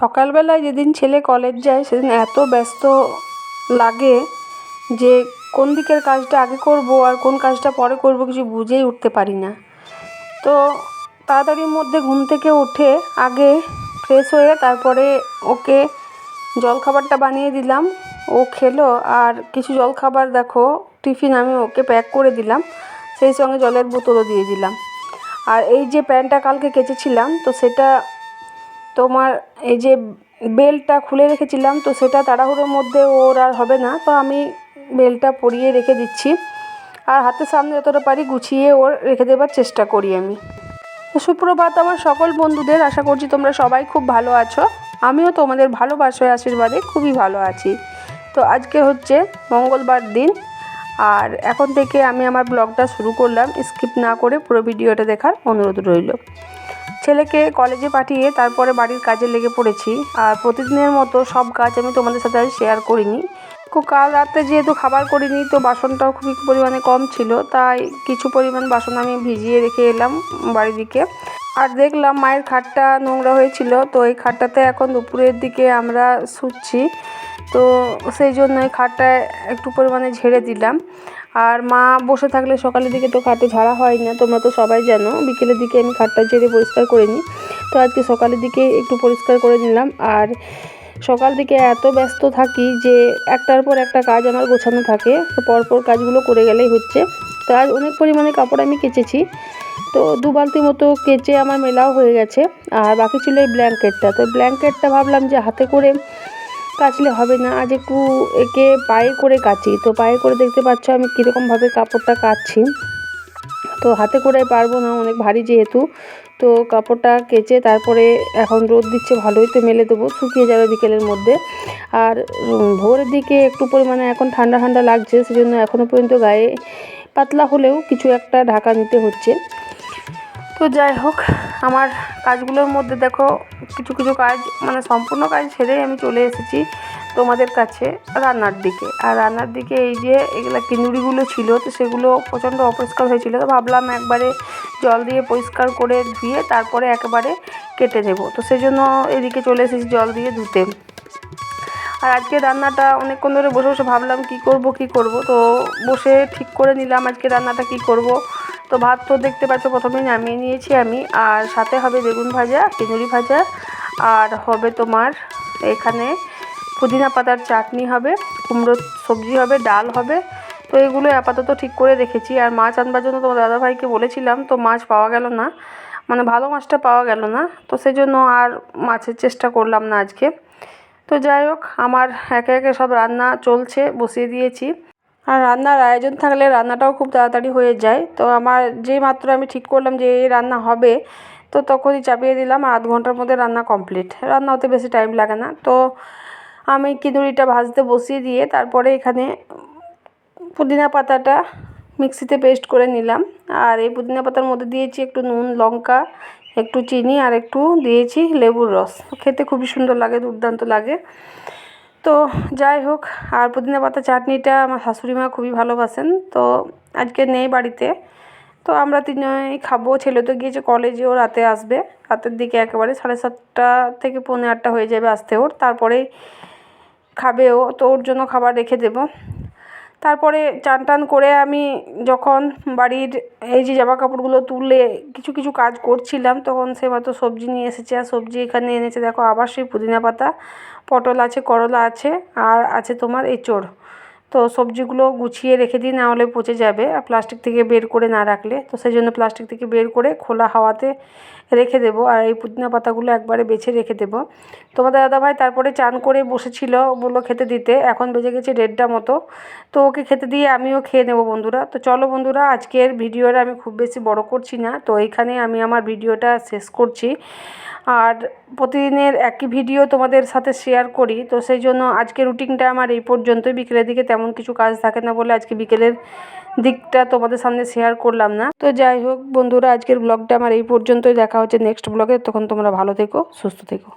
সকালবেলায় যেদিন ছেলে কলেজ যায়, সেদিন এত ব্যস্ত লাগে যে কোন দিকের কাজটা আগে করব আর কোন কাজটা পরে করব কিছু বুঝেই উঠতে পারি না। তো তাড়াতাড়ির মধ্যে ঘুম থেকে উঠে আগে ফ্রেশ হয়ে তারপরে ওকে জলখাবারটা বানিয়ে দিলাম। ও খেলো আর কিছু জলখাবার দেখো, টিফিন আমি ওকে প্যাক করে দিলাম, সেই সঙ্গে জলের বোতলও দিয়ে দিলাম। আর এই যে প্যান্টটা কালকে কেচেছিলাম, তো সেটা তোমার এই যে বেল্টটা খুলে রেখেছিলাম, তো সেটা তাড়াহুড়োর মধ্যে ওর আর হবে না। তো আমি বেল্টটা পরিয়ে রেখে দিচ্ছি। আর হাতের সামনে যতটা পারি গুছিয়ে ওর রেখে দেবার চেষ্টা করি আমি। সুপ্রভাত আমার সকল বন্ধুদের, আশা করছি তোমরা সবাই খুব ভালো আছো। আমিও তোমাদের ভালোবাসায় আশীর্বাদে খুবই ভালো আছি। তো আজকে হচ্ছে মঙ্গলবার দিন। আর এখন থেকে আমি আমার ব্লগটা শুরু করলাম। স্কিপ না করে পুরো ভিডিওটা দেখার অনুরোধ রইল। ছেলেকে কলেজে পাঠিয়ে তারপরে বাড়ির কাজে লেগে পড়েছি। আর প্রতিদিনের মতো সব কাজ আমি তোমাদের সাথে আর শেয়ার করিনি। তো কাল রাতে যেহেতু খাবার করিনি, তো বাসনটাও খুবই পরিমাণে কম ছিল, তাই কিছু পরিমাণ বাসন আমি ভিজিয়ে রেখে এলাম বাড়ির দিকে। আর দেখলাম মায়ের খাটটা নোংরা হয়েছিল, তো এই খাটটাতে এখন দুপুরের দিকে আমরা শুচ্ছি। তো সেই জন্য এই খাটটা একটু পরিমাণে ঝেড়ে দিলাম। আর মা বসে থাকলে সকালের দিকে তো খাটে ঝাড়া হয় না, তোমরা তো সবাই জানো। বিকেলের দিকে আমি খাটটা ঝেড়ে পরিষ্কার করে নিই। তো আজকে সকালের দিকে একটু পরিষ্কার করে নিলাম। আর সকাল থেকে এত ব্যস্ত থাকি যে একটার পর একটা কাজ আমার গোছানো থাকে, তো পরপর কাজগুলো করে গেলেই হচ্ছে। তো আজ অনেক পরিমাণে কাপড় আমি কেচেছি। তো দু বালতি মতো কেচে আমার মেলাও হয়ে গেছে। আর বাকি ছিল এই ব্ল্যাঙ্কেটটা। তো ব্ল্যাঙ্কেটটা ভাবলাম যে হাতে করে কাচলে হবে না। আজ একটু একে পায়ে করে কাচি। তো পায়ে করে দেখতে পাচ্ছ আমি কীরকমভাবে কাপড়টা কাচ্ছি। তো হাতে করে পারব না, অনেক ভারী যেহেতু। তো কাপড়টা কেচে তারপরে এখন রোদ দিচ্ছে, ভালোই তো মেলে দেবো। শুকিয়ে যাবে বিকেলের মধ্যে। আর ভোরের দিকে একটু পরিমাণে এখন ঠান্ডা ঠান্ডা লাগছে, সেজন্য এখনও পর্যন্ত গায়ে পাতলা হলেও কিছু একটা ঢাকা নিতে হচ্ছে। তো যাই হোক, আমার কাজগুলোর মধ্যে দেখো, কিছু কিছু কাজ মানে সম্পূর্ণ কাজ ছেড়েই আমি চলে এসেছি তোমাদের কাছে রান্নার দিকে। আর রান্নার দিকে এই যে, এগুলো কিনুড়িগুলো ছিল, তো সেগুলো প্রচণ্ড অপরিষ্কার হয়েছিল। তো ভাবলাম একবারে জল দিয়ে পরিষ্কার করে ধুয়ে তারপরে একেবারে কেটে নেব। তো সেই জন্য এদিকে চলে এসেছি জল দিয়ে ধুতে। আর আজকে রান্নাটা অনেকক্ষণ ধরে বসে বসে ভাবলাম কি করব কি করব? তো বসে ঠিক করে নিলাম আজকে রান্নাটা কি করব। তো ভাত তো দেখতে পাচ্ছ, প্রথমেই নামিয়ে নিয়েছি আমি। আর সাথে হবে বেগুন ভাজা চিংড়ি ভাজা, আর হবে তোমার এখানে পুদিনা পাতার চাটনি হবে, কুমড়ো সবজি হবে, ডাল হবে। তো এগুলো আপাতত ঠিক করে রেখেছি। আর মাছ আনবার জন্য তোমার দাদাভাইকে বলেছিলাম, তো মাছ পাওয়া গেল না। মানে ভালো মাছটা পাওয়া গেল না। তো সেই জন্য আর মাছের চেষ্টা করলাম না আজকে। তো যাই হোক, আমার একে একে সব রান্না চলছে, বসিয়ে দিয়েছি। আর রান্নার আয়োজন থাকলে রান্নাটাও খুব তাড়াতাড়ি হয়ে যায়। তো আমার যেই মাত্র আমি ঠিক করলাম যে এই রান্না হবে, তো তখনই চাপিয়ে দিলাম আধ ঘণ্টার মধ্যে রান্না কমপ্লিট। রান্না হতে বেশি টাইম লাগে না। তো আমি কিঁদুরিটা ভাজতে বসিয়ে দিয়ে তারপরে এখানে পুদিনা পাতাটা মিক্সিতে পেস্ট করে নিলাম। আর এই পুদিনা পাতার মধ্যে দিয়েছি একটু নুন, লঙ্কা, একটু চিনি আর একটু দিয়েছি লেবুর রস। খেতে খুবই সুন্দর লাগে, দুর্দান্ত লাগে। তো যাই হোক, আর পুদিনা পাতা চাটনিটা আমার শাশুড়ি মা খুবই ভালোবাসেন, তো আজকে নেই বাড়িতে। তো আমরা তিনজনেই খাব। ছেলে তো গিয়েছে কলেজে ও রাতে আসবে। রাতের দিকে একেবারে সাড়ে সাতটা থেকে পৌনে আটটা হয়ে যাবে আসতে ওর। তারপরেই খাবে ও, তো ওর জন্য খাবার রেখে দেবো। তারপরে চান টান করে আমি যখন বাড়ির এই যে জামা কাপড়গুলো তুলে কিছু কিছু কাজ করছিলাম, তখন সে হয়তো সবজি নিয়ে এসেছে আর সবজি এখানে এনেছে। দেখো আবার সেই পুদিনা পাতা, পটল আছে, করলা আছে, আর আছে তোমার এঁচোড়। তো সবজিগুলো গুছিয়ে রেখে দিই নাহলে পচে যাবে। আর প্লাস্টিক থেকে বের করে না রাখলে, তো সেই জন্য প্লাস্টিক থেকে বের করে খোলা হাওয়াতে রেখে দেবো। আর এই পুদিনা পাতাগুলো একবারে বেছে রেখে দেবো। তোমাদের দাদাভাই তারপরে চান করে বসেছিল, বলল খেতে দিতে। এখন বেজে গেছে দেড়টা মতো। তো ওকে খেতে দিয়ে আমিও খেয়ে নেব বন্ধুরা। তো চলো বন্ধুরা, আজকের ভিডিওটা আমি খুব বেশি বড় করছি না। তো এইখানে আমি আমার ভিডিওটা শেষ করছি। আর প্রতিদিনের একই ভিডিও তোমাদের সাথে শেয়ার করি। তো সেই জন্য আজকে রুটিনটা আমার এই পর্যন্তই। বিকেলের দিকে তেমন কিছু কাজ থাকে না বলে আজকে বিকেলের দিকটা তোমাদের সামনে শেয়ার করলাম না। তো যাই হোক বন্ধুরা, আজকের ব্লগটা আমার এই পর্যন্তই। দেখা হচ্ছে নেক্সট ব্লগে তখন তোমরা ভালো থেকো, সুস্থ থেকো।